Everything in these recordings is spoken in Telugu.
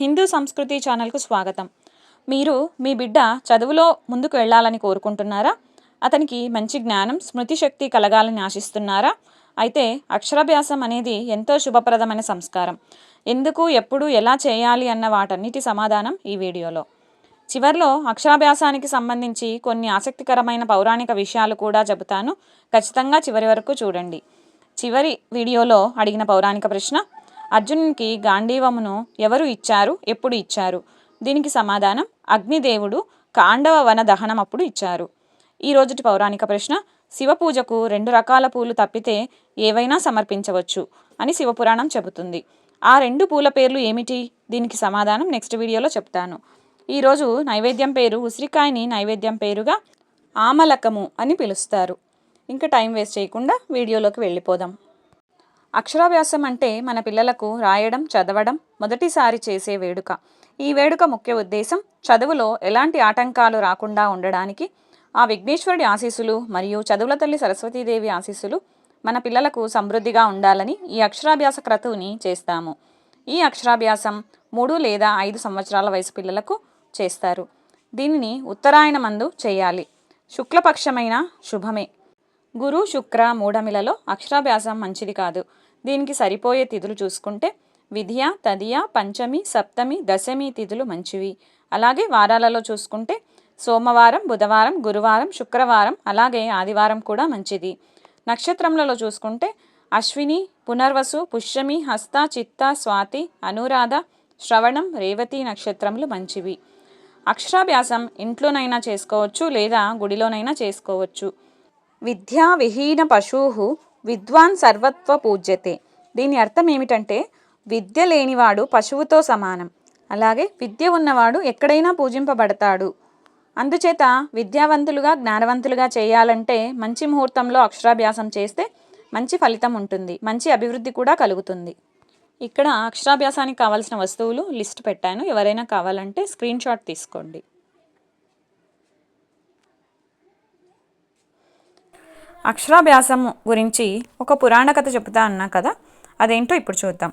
హిందూ సంస్కృతి ఛానల్కు స్వాగతం. మీరు మీ బిడ్డ చదువులో ముందుకు వెళ్ళాలని కోరుకుంటున్నారా? అతనికి మంచి జ్ఞానం స్మృతి శక్తి కలగాలని ఆశిస్తున్నారా? అయితే అక్షరాభ్యాసం అనేది ఎంతో శుభప్రదమైన సంస్కారం. ఎందుకు ఎప్పుడు ఎలా చేయాలి అన్న వాటన్నిటి సమాధానం ఈ వీడియోలో. చివర్లో అక్షరాభ్యాసానికి సంబంధించి కొన్ని ఆసక్తికరమైన పౌరాణిక విషయాలు కూడా చెబుతాను. ఖచ్చితంగా చివరి వరకు చూడండి. చివరి వీడియోలో అడిగిన పౌరాణిక ప్రశ్న అర్జునునికి గాంధీవమును ఎవరు ఇచ్చారు? ఎప్పుడు ఇచ్చారు? దీనికి సమాధానం అగ్నిదేవుడు కాండవ వన దహనం అప్పుడు ఇచ్చారు. ఈ రోజుటి పౌరాణిక ప్రశ్న శివ పూజకు రెండు రకాల పూలు తప్పితే ఏవైనా సమర్పించవచ్చు అని శివపురాణం చెబుతుంది. ఆ రెండు పూల పేర్లు ఏమిటి? దీనికి సమాధానం నెక్స్ట్ వీడియోలో చెప్తాను. ఈరోజు నైవేద్యం పేరు ఉసిరికాయని నైవేద్యం పేరుగా ఆమలకము అని పిలుస్తారు. ఇంకా టైం వేస్ట్ చేయకుండా వీడియోలోకి వెళ్ళిపోదాం. అక్షరాభ్యాసం అంటే మన పిల్లలకు రాయడం చదవడం మొదటిసారి చేసే వేడుక. ఈ వేడుక ముఖ్య ఉద్దేశం చదువులో ఎలాంటి ఆటంకాలు రాకుండా ఉండడానికి ఆ విఘ్నేశ్వరుడి ఆశీస్సులు మరియు చదువుల తల్లి సరస్వతీదేవి ఆశీస్సులు మన పిల్లలకు సమృద్ధిగా ఉండాలని ఈ అక్షరాభ్యాస క్రతువుని చేస్తాము. ఈ అక్షరాభ్యాసం మూడు లేదా ఐదు సంవత్సరాల వయసు పిల్లలకు చేస్తారు. దీనిని ఉత్తరాయణ మందు చేయాలి. శుక్లపక్షమైన శుభమే. గురు శుక్ర మూఢమిలలో అక్షరాభ్యాసం మంచిది కాదు. దీనికి సరిపోయే తిథులు చూసుకుంటే విద్య తదియ పంచమి సప్తమి దశమి తిథులు మంచివి. అలాగే వారాలలో చూసుకుంటే సోమవారం బుధవారం గురువారం శుక్రవారం అలాగే ఆదివారం కూడా మంచిది. నక్షత్రములలో చూసుకుంటే అశ్విని పునర్వసు పుష్యమి హస్త చిత్త స్వాతి అనురాధ శ్రవణం రేవతి నక్షత్రములు మంచివి. అక్షరాభ్యాసం ఇంట్లోనైనా చేసుకోవచ్చు లేదా గుడిలోనైనా చేసుకోవచ్చు. విద్యా విహీన పశువు విద్వాన్ సర్వత్వ పూజ్యతే. దీని అర్థం ఏమిటంటే విద్య లేనివాడు పశువుతో సమానం. అలాగే విద్య ఉన్నవాడు ఎక్కడైనా పూజింపబడతాడు. అందుచేత విద్యావంతులుగా జ్ఞానవంతులుగా చేయాలంటే మంచి ముహూర్తంలో అక్షరాభ్యాసం చేస్తే మంచి ఫలితం ఉంటుంది. మంచి అభివృద్ధి కూడా కలుగుతుంది. ఇక్కడ అక్షరాభ్యాసానికి కావాల్సిన వస్తువులు లిస్ట్ పెట్టాను. ఎవరైనా కావాలంటే స్క్రీన్ షాట్ తీసుకోండి. అక్షరాభ్యాసం గురించి ఒక పురాణ కథ చెబుతా అన్నా కదా అదేంటో ఇప్పుడు చూద్దాం.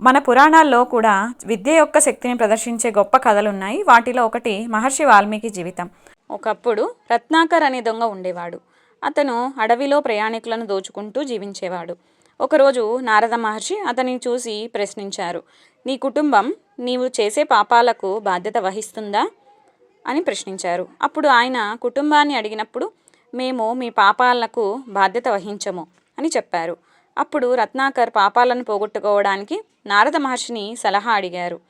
మన పురాణాల్లో కూడా విద్య యొక్క శక్తిని ప్రదర్శించే గొప్ప కథలు ఉన్నాయి వాటిలో ఒకటి మహర్షి వాల్మీకి జీవితం. ఒకప్పుడు రత్నాకర్ అనే దొంగ ఉండేవాడు. అతను అడవిలో ప్రయాణికులను దోచుకుంటూ జీవించేవాడు. ఒకరోజు నారద మహర్షి అతనిని చూసి ప్రశ్నించారు నీ కుటుంబం నీవు చేసే పాపాలకు బాధ్యత వహిస్తుందా? అని ప్రశ్నించారు. అప్పుడు ఆయన కుటుంబాన్ని అడిగినప్పుడు మేము మీ పాపాలకు బాధ్యత వహించము అని చెప్పారు. అప్పుడు రత్నాకర్ పాపాలను పోగొట్టుకోవడానికి నారద మహర్షిని సలహా అడిగారు.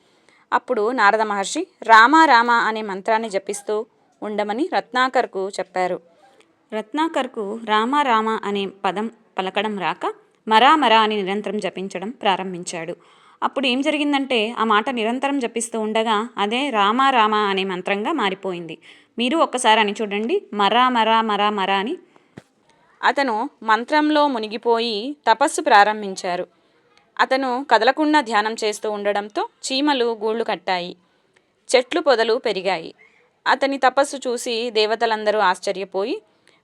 అప్పుడు నారద మహర్షి రామ రామ అనే మంత్రాన్ని జపిస్తూ ఉండమని రత్నాకర్కు చెప్పారు. రత్నాకర్కు రామ రామ అనే పదం పలకడం రాక మరా మరా అని నిరంతరం జపించడం ప్రారంభించాడు. అప్పుడు ఏం జరిగిందంటే ఆ మాట నిరంతరం జపిస్తూ ఉండగా అదే రామ రామ అనే మంత్రంగా మారిపోయింది. మీరు ఒక్కసారి అని చూడండి. మరా మరా మరా మరా అని. అతను మంత్రంలో మునిగిపోయి తపస్సు ప్రారంభించారు. అతను కదలకుండా ధ్యానం చేస్తూ ఉండడంతో చీమలు గూళ్ళు కట్టాయి. చెట్లు పొదలు పెరిగాయి. అతని తపస్సు చూసి దేవతలందరూ ఆశ్చర్యపోయి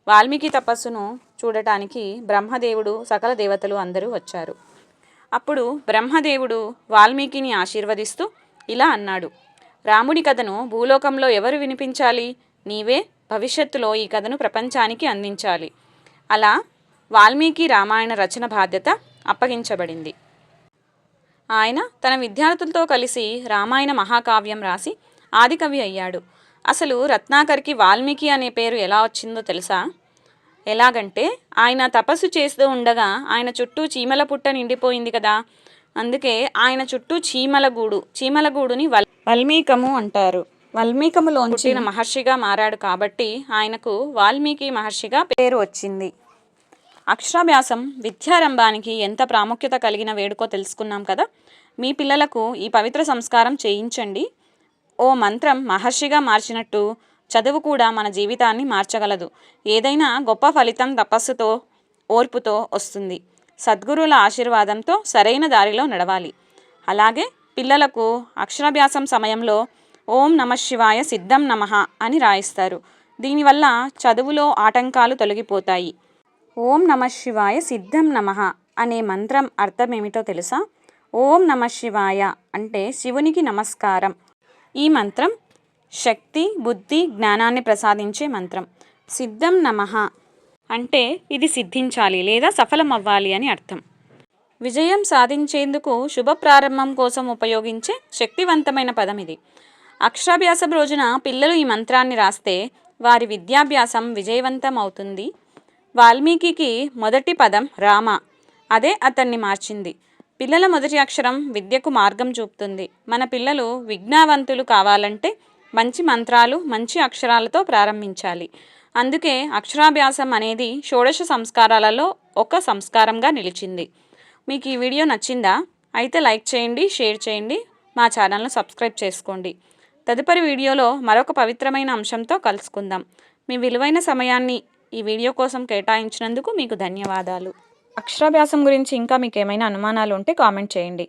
వాల్మీకి తపస్సును చూడటానికి బ్రహ్మదేవుడు సకల దేవతలు అందరూ వచ్చారు. అప్పుడు బ్రహ్మదేవుడు వాల్మీకిని ఆశీర్వదిస్తూ ఇలా అన్నాడు. రాముడి కథను భూలోకంలో ఎవరు వినిపించాలి? నీవే భవిష్యత్తులో ఈ కథను ప్రపంచానికి అందించాలి. అలా వాల్మీకి రామాయణ రచన బాధ్యత అప్పగించబడింది. ఆయన తన విద్యార్థులతో కలిసి రామాయణ మహాకావ్యం రాసి ఆదికవి అయ్యాడు. అసలు రత్నాకర్కి వాల్మీకి అనే పేరు ఎలా వచ్చిందో తెలుసా? ఎలాగంటే ఆయన తపస్సు చేస్తూ ఉండగా ఆయన చుట్టూ చీమల పుట్ట నిండిపోయింది కదా. అందుకే ఆయన చుట్టూ చీమల గూడు చీమల గూడుని వల్ వల్మీకము అంటారు. వల్మీకములోంచి మహర్షిగా మారాడు కాబట్టి ఆయనకు వాల్మీకి మహర్షిగా పేరు వచ్చింది. అక్షరాభ్యాసం విద్యారంభానికి ఎంత ప్రాముఖ్యత కలిగిన వేడుకో తెలుసుకున్నాం కదా. మీ పిల్లలకు ఈ పవిత్ర సంస్కారం చేయించండి. ఓ మంత్రం మహర్షిగా మార్చినట్టు చదువు కూడా మన జీవితాన్ని మార్చగలదు. ఏదైనా గొప్ప ఫలితం తపస్సుతో ఓర్పుతో వస్తుంది. సద్గురువుల ఆశీర్వాదంతో సరైన దారిలో నడవాలి. అలాగే పిల్లలకు అక్షరాభ్యాసం సమయంలో ఓం నమ శివాయ సిద్ధం నమః అని రాయిస్తారు. దీనివల్ల చదువులో ఆటంకాలు తొలగిపోతాయి. ఓం నమ శివాయ సిద్ధం నమః అనే మంత్రం అర్థం ఏమిటో తెలుసా? ఓం నమ శివాయ అంటే శివునికి నమస్కారం. ఈ మంత్రం శక్తి బుద్ధి జ్ఞానాన్ని ప్రసాదించే మంత్రం. సిద్ధం నమః. అంటే ఇది సిద్ధించాలి లేదా సఫలం అవ్వాలి అని అర్థం. విజయం సాధించేందుకు శుభ ప్రారంభం కోసం ఉపయోగించే శక్తివంతమైన పదం ఇది. అక్షరాభ్యాసం రోజున పిల్లలు ఈ మంత్రాన్ని రాస్తే వారి విద్యాభ్యాసం విజయవంతం అవుతుంది. వాల్మీకి మొదటి పదం రామ. అదే అతన్ని మార్చింది. పిల్లల మొదటి అక్షరం విద్యకు మార్గం చూపుతుంది. మన పిల్లలు విజ్ఞావంతులు కావాలంటే మంచి మంత్రాలు మంచి అక్షరాలతో ప్రారంభించాలి. అందుకే అక్షరాభ్యాసం అనేది షోడశ సంస్కారాలలో ఒక సంస్కారంగా నిలిచింది. మీకు ఈ వీడియో నచ్చిందా? అయితే లైక్ చేయండి షేర్ చేయండి మా ఛానల్ను సబ్స్క్రైబ్ చేసుకోండి. తదుపరి వీడియోలో మరొక పవిత్రమైన అంశంతో కలుసుకుందాం. మీ విలువైన సమయాన్ని ఈ వీడియో కోసం కేటాయించినందుకు మీకు ధన్యవాదాలు. అక్షరాభ్యాసం గురించి ఇంకా మీకు ఏమైనా అనుమానాలు ఉంటే కామెంట్ చేయండి.